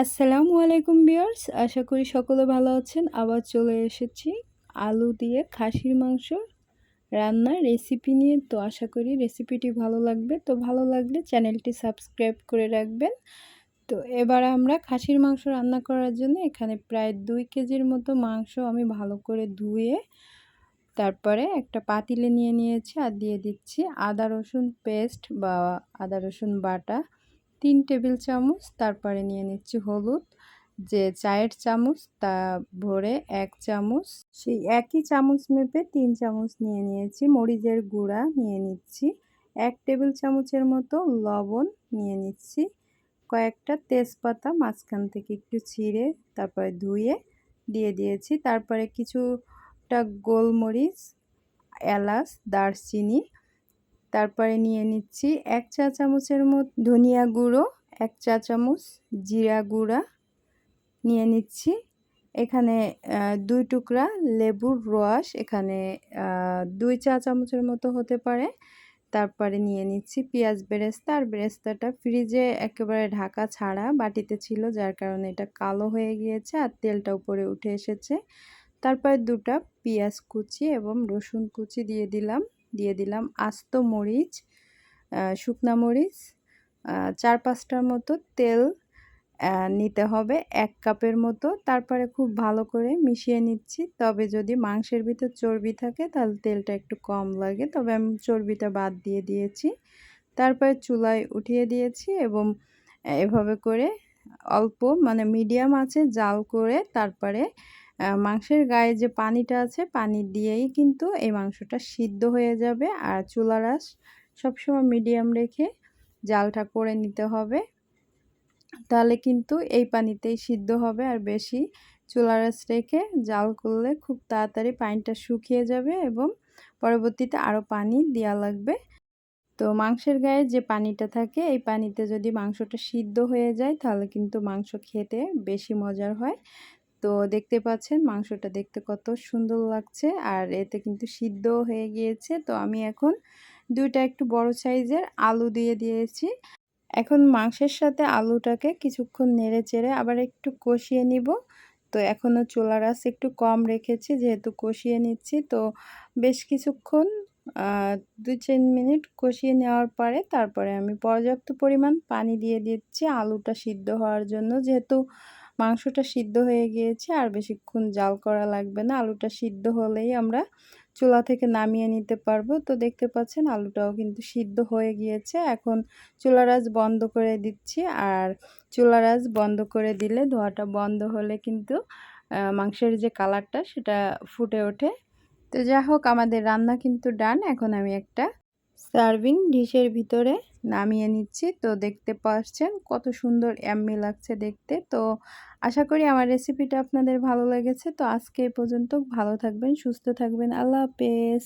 আসসালামু আলাইকুম বিয়ার্স আশা করি সকলে ভালো আছেন। আবার চলে এসেছি আলু দিয়ে খাসির মাংস রান্নার রেসিপি নিয়ে। তো আশা করি রেসিপিটি ভালো লাগবে। তো ভালো লাগলে চ্যানেলটি সাবস্ক্রাইব করে রাখবেন। তো এবার আমরা খাসির মাংস রান্না করার জন্য এখানে প্রায় দুই কেজির মতো মাংস আমি ভালো করে ধুয়ে তারপরে একটা পাতিলে নিয়ে নিয়েছি আর দিয়ে দিচ্ছি আদা রসুন পেস্ট বা আদা রসুন বাটা। তিন টেবিল চামচ, তারপরে নিয়ে নিচ্ছি হলুদ, যে চায়ের চামচ তা ভরে এক চামচ, সেই একই চামচ মেপে তিন চামচ নিয়ে নিয়েছি, মরিচের গুঁড়া নিয়ে নিচ্ছি, এক টেবিল চামচের মতো লবণ নিয়ে নিচ্ছি, কয়েকটা তেজপাতা মাঝখান থেকে একটু ছিঁড়ে তারপরে ধুয়ে দিয়ে দিয়েছি, তারপরে কিছুটা গোলমরিচ, এলাচ, দারচিনি তারপরে নিয়ে নিচ্ছি এক চা চামচের মতো ধনিয়া গুঁড়ো, এক চা চামচ জিরা গুঁড়া নিয়ে নিচ্ছি। এখানে দুই টুকরা লেবুর রস এখানে দুই চা চামচের মতো হতে পারে। তারপরে নিয়ে নিচ্ছি পেঁয়াজ বেরেস্তা। আর বেরেস্তাটা ফ্রিজে একেবারে ঢাকা ছাড়া বাটিতে ছিল, যার কারণে এটা কালো হয়ে গিয়েছে আর তেলটা উপরে উঠে এসেছে। তারপরে দুটা পেঁয়াজ কুচি এবং রসুন কুচি দিয়ে দিলাম। দিয়ে দিলাম আস্ত মরিচ শুকনা মরিচ চার পাঁচটার মতো তেল নিতে হবে এক কাপের মতো। তারপরে খুব ভালো করে মিশিয়ে নিচ্ছি। তবে যদি মাংসের ভিতর চর্বি থাকে তাহলে তেলটা একটু কম লাগে। তবে আমি চর্বিটা বাদ দিয়ে দিয়েছি। তারপরে চুলায় উঠিয়ে দিয়েছি এবং এভাবে করে অল্প মানে মিডিয়াম আছে জাল করে তারপরে মাংসের গায়ে যে পানিটা আছে, পানি দিয়েই কিন্তু এই মাংসটা সিদ্ধ হয়ে যাবে। আর চুলার আঁচ সবসময় মিডিয়াম রেখে জালটা করে নিতে হবে। তাহলে কিন্তু এই পানিতেই সিদ্ধ হবে। আর বেশি চুলার আঁচ রেখে জাল করলে খুব তাড়াতাড়ি পানিটা শুকিয়ে যাবে এবং পরবর্তীতে আরও পানি দেওয়া লাগবে। তো মাংসের গায়ে যে পানিটা থাকে, এই পানিতে যদি মাংসটা সিদ্ধ হয়ে যায়, তাহলে কিন্তু মাংস খেতে বেশি মজার হয়। তো দেখতে পাচ্ছেন মাংসটা দেখতে কত সুন্দর লাগছে। আর এতে কিন্তু সিদ্ধ হয়ে গিয়েছে। তো আমি এখন দুইটা একটু বড় সাইজের আলু দিয়ে দিয়েছি। এখন মাংসের সাথে আলুটাকে কিছুক্ষণ নেড়ে চেড়ে আবার একটু কষিয়ে নিব। তো এখনও চোলার আঁচ একটু কম রেখেছি, যেহেতু কষিয়ে নিচ্ছি। তো বেশ কিছুক্ষণ দুই তিন মিনিট কষিয়ে নেওয়ার পরে তারপরে আমি পর্যাপ্ত পরিমাণ পানি দিয়ে দিচ্ছি আলুটা সিদ্ধ হওয়ার জন্য। যেহেতু মাংসটা সিদ্ধ হয়ে গিয়েছে, আর বেশিক্ষণ জাল করা লাগবে না। আলুটা সিদ্ধ হলেই আমরা চুলা থেকে নামিয়ে নিতে পারব। তো দেখতে পাচ্ছেন, আলুটাও কিন্তু সিদ্ধ হয়ে গিয়েছে। এখন চুলার আঁচ বন্ধ করে দিচ্ছি, আর চুলার আঁচ বন্ধ করে দিলে ধোয়াটা বন্ধ হলে কিন্তু মাংসের যে কালারটা সেটা ফুটে ওঠে। তো যা হোক, আমাদের রান্না কিন্তু ডান। এখন আমি একটা সার্ভিং ডিশের ভিতরে নামিয়ে নিচ্ছি। তো দেখতে পাচ্ছেন কত সুন্দর অ্যাম্মি লাগছে দেখতে। তো আশা করি আমার রেসিপিটা আপনাদের ভালো লেগেছে। তো আজকে পর্যন্ত ভালো থাকবেন, সুস্থ থাকবেন। আল্লাহ হাফেজ।